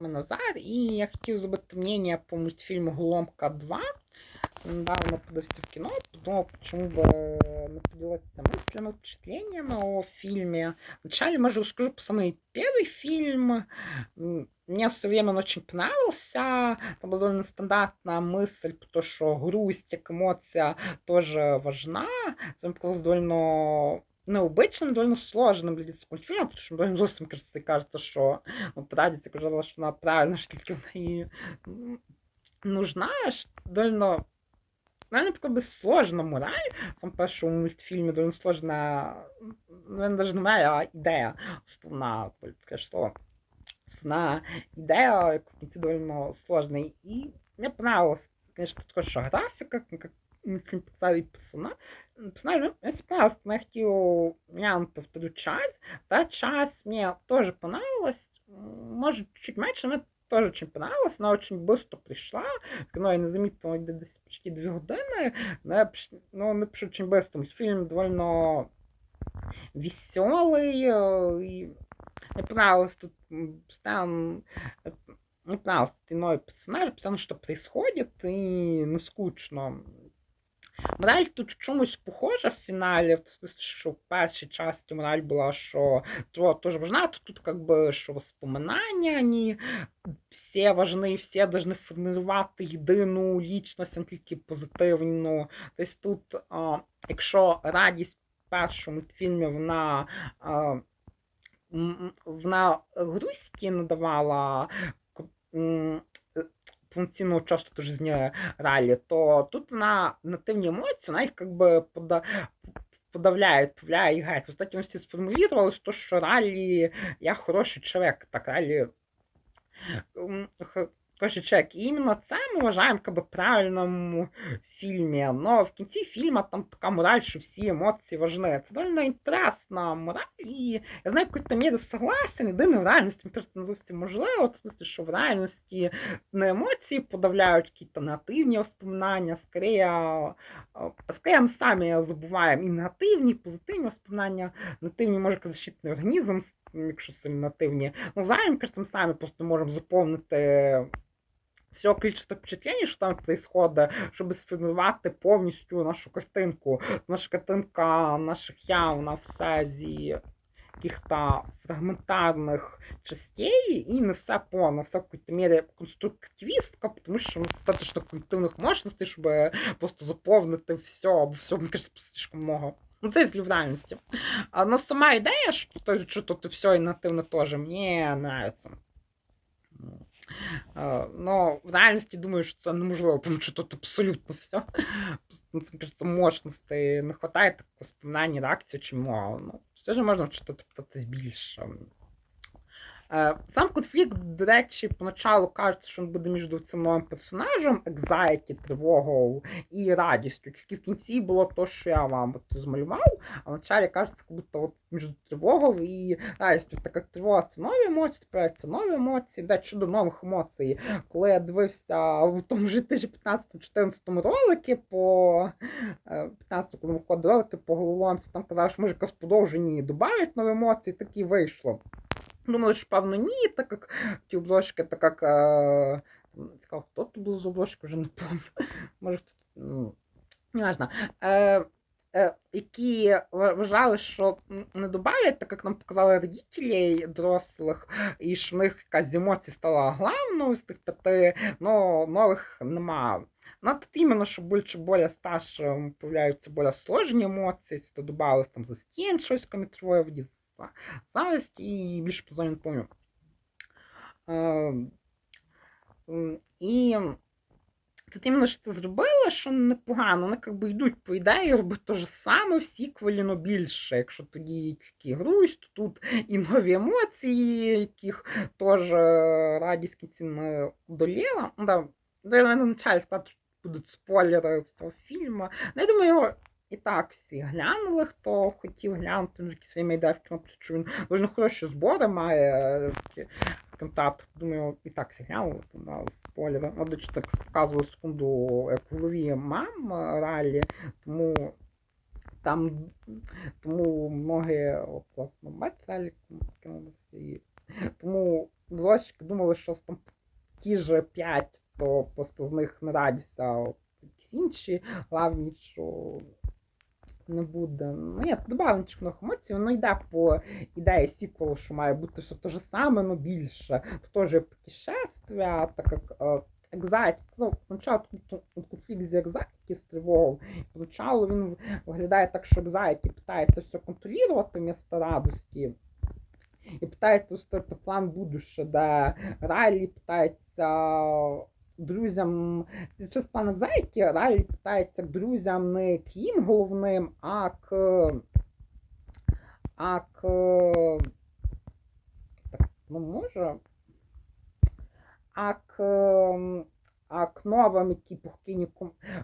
Назар, і я хотів зробити мнення по мультфільму Голомка 2. Недавно подивився в кіно, подумав, почему бы не поделиться мыслями, впечатлениями о фильме. Вначале, может, расскажу про самый первый фильм. М, Мне в свое время он очень понравился. Там была довольно стандартная мысль, то, что грусть, как эмоция тоже важна. Это мне показалось довольно необычным, довольно сложным для детского мультфильма, потому что довольно взрослым, кажется, кажется, что вот радіться казала, що вона правильно, що тільки в неї м, нужна, що довольно Наверное, как бы сложно мораль. В самому першому мультфільмі довольно сложна, наверное, даже не мораль, а ідея основна, таке слово. Основна ідея, яка в кінці довольно сложна. І мне понравилось, конечно, також що графіка, як мультфільм представив персонаж. Персонаж, ну, мне понравилось, но я хотел, я вам повторю часть. Та часть мне тоже понравилась. М, Может, чуть меньше, но мне тоже очень понравилось. Она очень быстро пришла. Кино я не заметил, где десь почти две години. Но я, пш- ну, не пишу очень быстро. Фильм довольно веселый. э, И мне понравилось тут м, постоянно... э, Мне понравился этот новый персонаж, постоянно что происходит, и не скучно. Мораль тут в чомусь похожа в фіналі, в смысле, що в першій часті мораль була, що то тоже важна, то тут как бы, що воспоминання, они всі важні, всі должны формувати єдину лічність, а не тільки позитивну. Тобто тут, а, якщо радість в першому мультфільмі, вона, а, м, м, вона грустки надавала, ку- м, е, жизни ралі, то тут на нативні емоції, вона їх как бы пода, подавляет, і геть. В кстати, всі сформулювалось то, що ралі я хороший человек, так ралі хороший чоловік. І іменно це ми вважаємо как бы, правильному фільмі. Но в кінці фільму там така мораль, що всі емоції важні. Це довольно інтересна мораль, і я знаю, в якій-то мірі согласен, єдине в реальності, не зовсім можливо, в смысле, що в реальності не емоції подавляють якісь негативні воспоминання, скорее, а, скорее ми самі забуваємо і негативні, і позитивні воспоминання. Негативні може защитний організм, якщо сильно негативні. Ну, взагалі, ми самі просто можемо заповнити все количество впечатлений, що там происходит, щоб сформувати повністю нашу картинку. Наша картинка наших я, вона все зі каких-то фрагментарных частей, и не все повно, все в какой-то мере конструктивістка, тому що ну, достаточно просто заповнити все, або все, мені кажется, слишком много. Ну, це в реальності. А на сама ідея, що що тут все і нативно теж, мені нравится. Е, Но в реальності думаю, що це неможливо, тому що тут абсолютно все. Просто, ну, мощностей не вистачає так споминання, реакції чи мова. Ну, все ж можна питатись більше. Е, Сам конфлікт, до речі, поначалу кажеться, що він буде між цим новим персонажем, екзайті, тривогою і радістю. Тільки в кінці було то, що я вам от змалював, а вначалі кажеться, як будто от між тривогою і радістю. Так як тривога це нові емоції, тепер це нові емоції, де щодо нових емоцій. Коли я дивився в тому ж 2015-2014 ролики по 15 коли виходили ролики по головоломці, там казали, що може якось подовжені додають нові емоції, так і вийшло. Думаю, що певно ні, так як ті обложки, так як е, цікаво, хто тут був з обложки, вже не пам'ятаю. Може, ну, не важно. Е, е, які вважали, що не добавлять, так як нам показали родителей дорослих, і що в них якась з емоцій стала главною з тих п'яти, но нових нема. Ну, тут іменно, що більше более старшим появляються більш сложні емоції, то додавалось там за стін щось комітрове дітства, зависть і більше позовні не пам'ятаю. І тут іменно що це зробили, що непогано. Вони як би йдуть по ідеї, робити те ж саме в сіквелі, но більше. Якщо тоді тільки грусть, то тут і нові емоції, яких теж е, радість кінці не одоліла. Ну, да, я на началі сказати, будуть спойлери всього фільму. Ну, я думаю, його і так всі глянули, хто хотів глянути, вже якісь своїми ідеї в що він дуже хороші збори має. е, контакт. Думаю, і так всі глянули. Ну, до речі, так показували секунду, як в голові мам е, ралі, тому там тому многі от, власне бачать ралі кинулися тому злочки думали, що там ті ж п'ять, то просто з них не радіться, якісь інші главні, що не буде. Ну, я додав нових емоцій, воно йде по ідеї сіквелу, що має бути все те ж саме, но більше. Тут теж путешествия, так як е, Екзайт, ну, спочатку конфлікт з Екзайті з тривогою, поначалу він виглядає так, що Екзайті питається все контролювати вместо радості. І питається устроїти план будуще, де Райлі питається друзям, через план Екзайті, Райлі питається к друзям не к їм головним, а к. А к. Ну може. А к. А к новим, які пухкині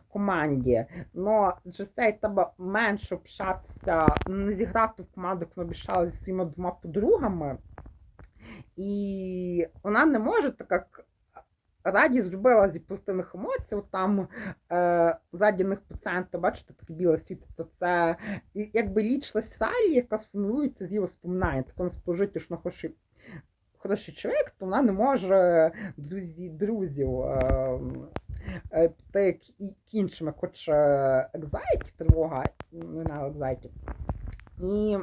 команді. Но же цей тебе менше общатися, не зіграти в команду, як обіцяла зі своїми двома подругами. І вона не може, так як радість зробила зі позитивних емоцій, там е, ззаді них пацієнта, бачите, таке біле світиться, це якби лічність ралі, яка сформується з її воспоминань. Так вона спожити, що хоче хороший чоловік, то вона не може друзі, друзів е, е, піти к і- к іншим, як хоче екзайті, тривога, на екзайті. І,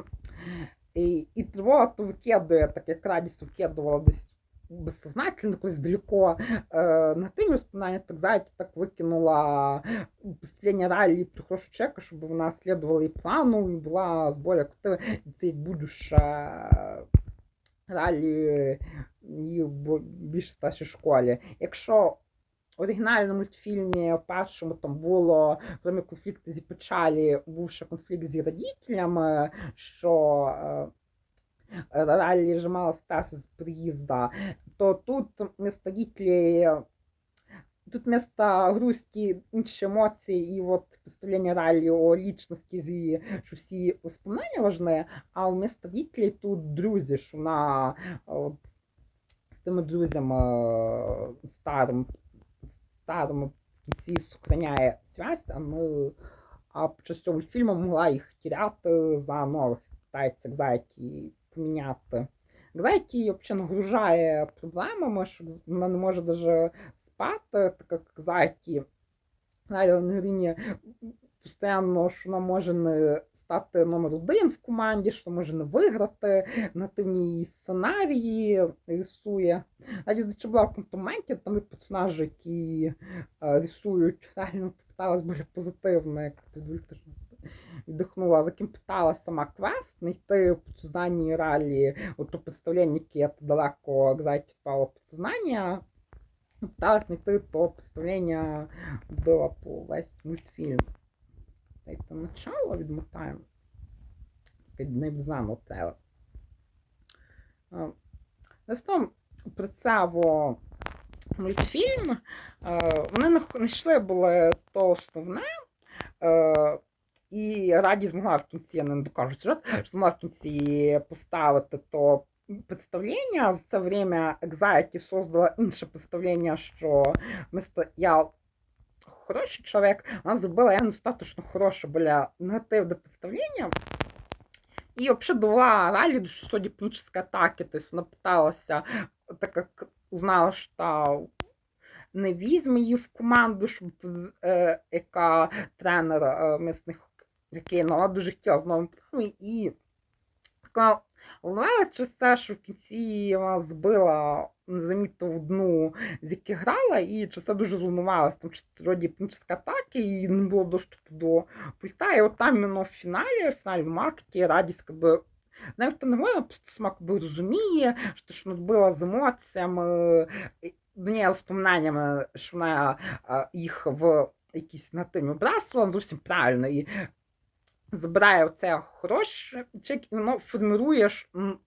і, і тривога то викидує, так як радість викидувала десь безсознательно, якось далеко е, на тим воспоминання, так зайти так викинула поступлення ралі про хорошого чека, щоб вона слідувала і плану, і була з более активна, і це як будуша ралі і в більш старшій школі. Якщо оригінальному мультфільмі в першому там було, крім конфлікту зі печалі, був ще конфлікт з родителями, що е, Раллі ж мала статися з приїзда, то тут вместо Тут вместо грусті інші емоції і от представлення ралі о лічності, зі, що всі воспоминання важні, а вместо родителей тут друзі, що вона от, з тими друзями е, старим, старими кінці сохраняє зв'язь, а ми а під час цього фільму могла їх тіряти за нових, питається Поміняти. Гзайті взагалі нагружає проблемами, що вона не може навіть спати, так як Зайті на рівні постійно, що вона може не стати номер один в команді, що може не виграти, нативні сценарії рисує. Навіть здається, була в контументі, там і персонажі, які е, рисують, реально питалась більш позитивно, як ти Віктор віддихнула, за ким питала сама квест, знайти в підсознанні ралі, от то представлення, яке далеко Гзайті впало в підсознання, пыталась найти то представление было по весь мультфільм. Это начало відмотаємо. Не знаю це. Листом про це во мультфільм. е, Вони нах- знайшли були то основне. І раді змогла в кінці, я не докажу сюжет, що змогла в кінці поставити то представлення. За це время Anxiety создала інше представлення, що вместо я хороший чоловік, вона зробила я достатньо хороше біля негативне представлення. І взагалі довела Ралі, що сьогодні панічної атаки, тобто вона питалася, так як узнала, що не візьме її в команду, щоб е, яка тренер е, місних, який вона дуже хотіла з новим і така через те, що в кінці вона збила незамітно одну, з яких грала, і це дуже зволнувалася, тому що вроді панічні атаки, і не було доступу до пульта, і от там іменно в фіналі, в фінальному акті радість, якби, навіть то не говорила, просто сама якби розуміє, що ж вона з емоціями, не воспоминаннями, що вона їх в якісь нативні обрасувала, зовсім правильно, і забирає оце хороше, і воно формирує ж, м,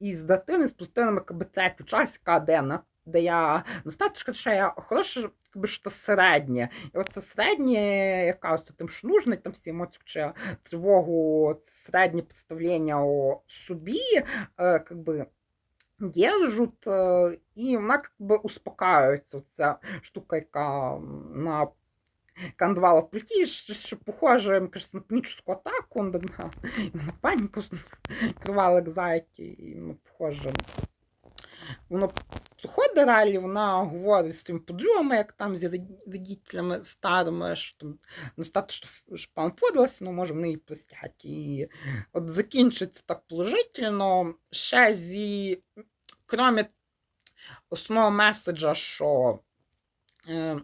із дитини з позитивними КБЦ час КД, де я достатньо, що я хороше, якби що середнє. І оце середнє, яка ось тим, нужно, там всі емоції, чи тривогу, це середнє представлення о собі, е, как би, держуть, е, і вона как би успокаюється, ця штука, яка на яка надавала в пульті, що, що похоже, кажется, на панічну атаку, на, на, на паніку кривали екзайті, і ну, похоже. воно проходить ралі, вона говорить з тим подругами, як там з родителями старими, що там достатньо, що пан подалася, ну може вони її простять. І от закінчується так положительно. Ще зі, крім основного меседжа, що е,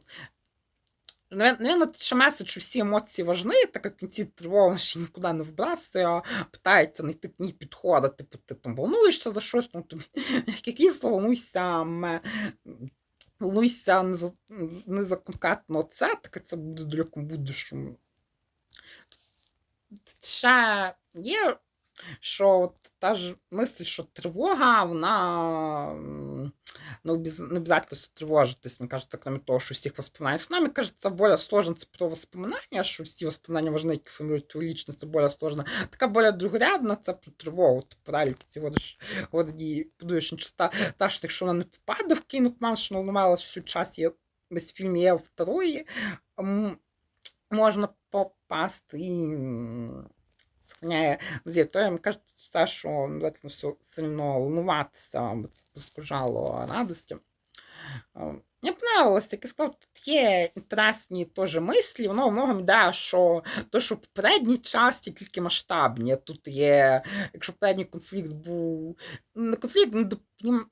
Наверное, що меседж, що всі емоції важливі, так як в кінці тривога ще нікуди не вбрасує, а питається знайти к ній підходи, типу, ти там волнуєшся за щось, ну тобі якісь волнуйся, ме, волнуйся не за, не за конкретно це, таке це буде далекому будущому. Ще є, що от та ж мисль, що тривога, вона не, обіз... не обязательно тревожитесь, мне кажется, кроме того, что всех воспоминаний. С нами, кажется, более сложно це про воспоминания, що всі воспоминания важны, які формують твою личность, це более сложно. Така более другорядна, це про тривогу, ти паралік ці водиш, воді, будуєш нечиста, та що якщо вона не попаде в кинокман, що вона ламалась всю час, є весь фільм є второї, можна попасти і сохраняє музей. То, мені кажется, що обязательно все сильно волнуватися, бо це поскужало радості. Е, Мені понравилось, як я сказав, тут є інтересні теж мислі, воно многом йде, що то, що в попередній часті тільки масштабні. Тут є, якщо попередній конфлікт був конфлікт, не допонім-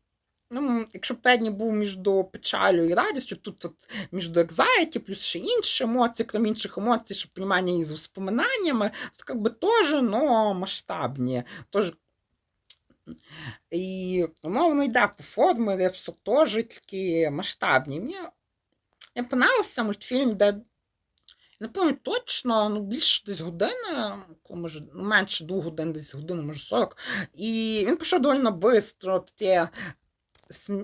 Ну, якщо попередній був між печалю і радістю, тут от між anxiety, плюс ще інші емоції, крім інших емоцій, що понімання із воспоминаннями, то как би теж, но масштабні. Тож і воно воно йде по формі, де все теж такі масштабні. Мені, мені понравився мультфільм, де не пам'ятаю точно, ну більше десь години, може, ну, менше двох годин, десь годину, може 40. І він пішов доволі швидко. См...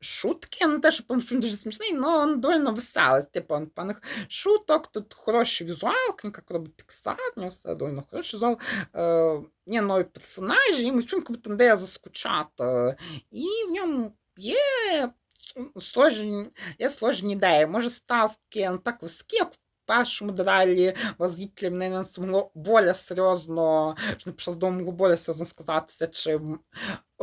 шутки, не те, що він дуже смішний, але він доволі веселий. Типу, паних шуток, тут хороший візуал, як робить у нього все доволі хороший візуал. Е, є нові персонажі, і мультфільм дає заскучати. І в ньому є сложні, є сложні ідеї. Може, ставки не так високі, як в першому дралі розвідки мене це могло більш серйозно, не пішов з дому могло більш серйозно сказатися, чим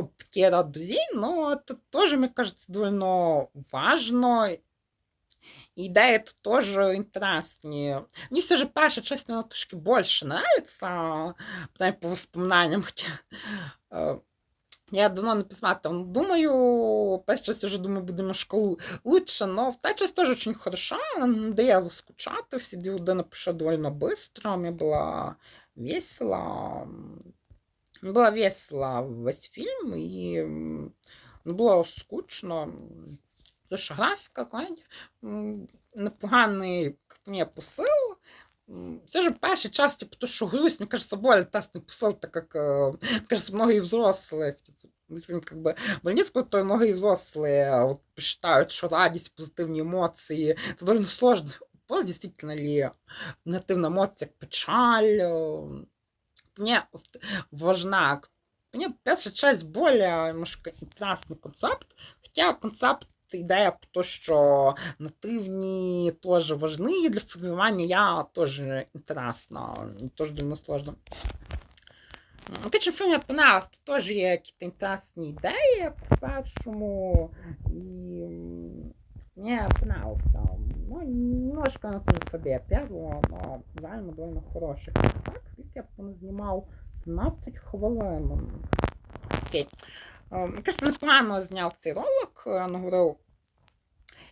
потеря друзей, но это тоже, мне кажется, довольно важно. Ідеї тут тоже интересні. Мені все же перша часть вона трошки більше нравится, принаймні по воспоминаниям, хоча е, я давно не посмотрел. Думаю, перша часть уже думаю, буде немножко лучше, но вторая часть тоже очень хороша, не дає заскучати, всі дві пішли довольно быстро, мені було весело. Было весело весь фильм, и м, не було скучно. Тому що графіка, комедія, м, непоганий, як мені, посил. М, Все же перший час, типу, то, що грусть, мне кажется, более тесный посыл, так как, э, мне кажется, многие взрослые, это мультфильм как бы больницкого, то многие взрослые вот, считают, что радость, позитивные эмоции, это довольно сложно. Вот действительно ли негативна емоція, як печаль, э, мне важна. Мне перша часть более немножко интересный концепт, хотя концепт ідея про те, що нативні теж важні для формування, я теж інтересна, теж довольно сложно. Короче, фільм мені понравився, тут теж є якісь інтересні ідеї, як в першому, і м, мені понравився. Ну, немножко на тоже собі первого, но реально довольно хороший. Так, я б знімав 12 хвилин. Окей. Мені кажется, непогано зняв цей ролик, наговорив.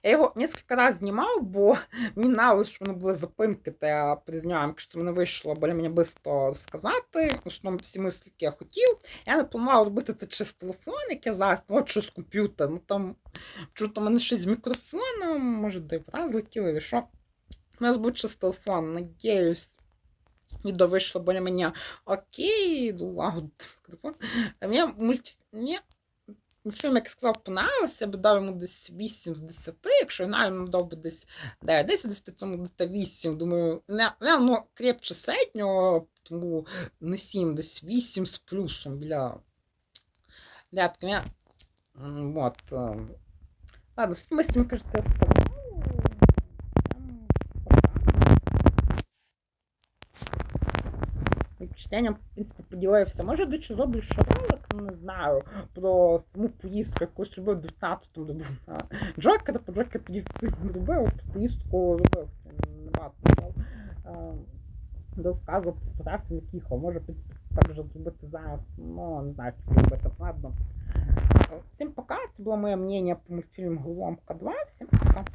Я його кілька разів знімав, бо мені нравилось, що вони були запинки, та я признаю, мені кажется, мене вийшло более мені швидко розказати. В основному всі мислі, які я хотів. Я не планував робити це через телефон, як я зараз, ну, от через комп'ютер. Ну там чого-то мене щось з мікрофоном, може, де чи що. У нас буде через телефон, надіюсь. Відео вийшло более мені окей, лагодити мікрофон. А Мені. Мультфільм, як сказав, понравився, я би дав йому десь 8 з 10, якщо реально дав би десь 9, 10 з 10, цьому десь 8. Думаю, не, не воно крепче середнього, тому не 7, десь 8 з плюсом, бля. Бля, я... Вот. е. Ладно, цими, з цими, кажется, я сказав. Там пока. Впечатлением, в принципе, поділився. Може, до чого зроблю ще не знаю про саму поїздку, якусь робив в 19-му робив на Джокера, по Джокер тоді не робив, поїздку робив небагато мов. Розказував фотографію, як їхав. Може так же зробити зараз, ну не знаю, це робити, ладно. Всім пока, це було моє мнення по мультфільму Головоломка 2. Всім пока.